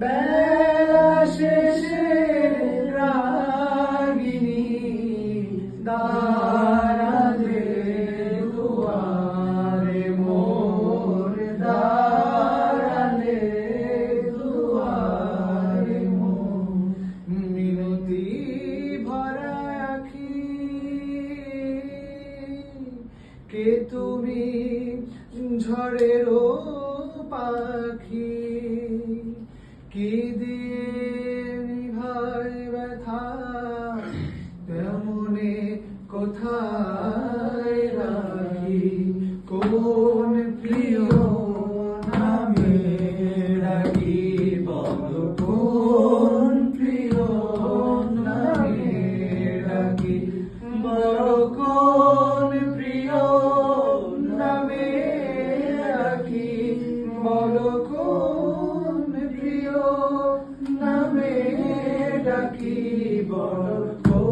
বেলা শেষের রাগিনী দাঁড়ালে দুয়ারে মোর দাঁড়ালে দুয়ারে মোর মিনতি ভরা আখি কে তুমি ঝড়েরও পাখি? কি দিয়ে নিভাই ব্যথা? তেমনে কোথায় রাখি, কোন প্রিয় নামে রাখি? বল, কোন প্রিয় নামে রাখি? বড় কোন ডাকি বল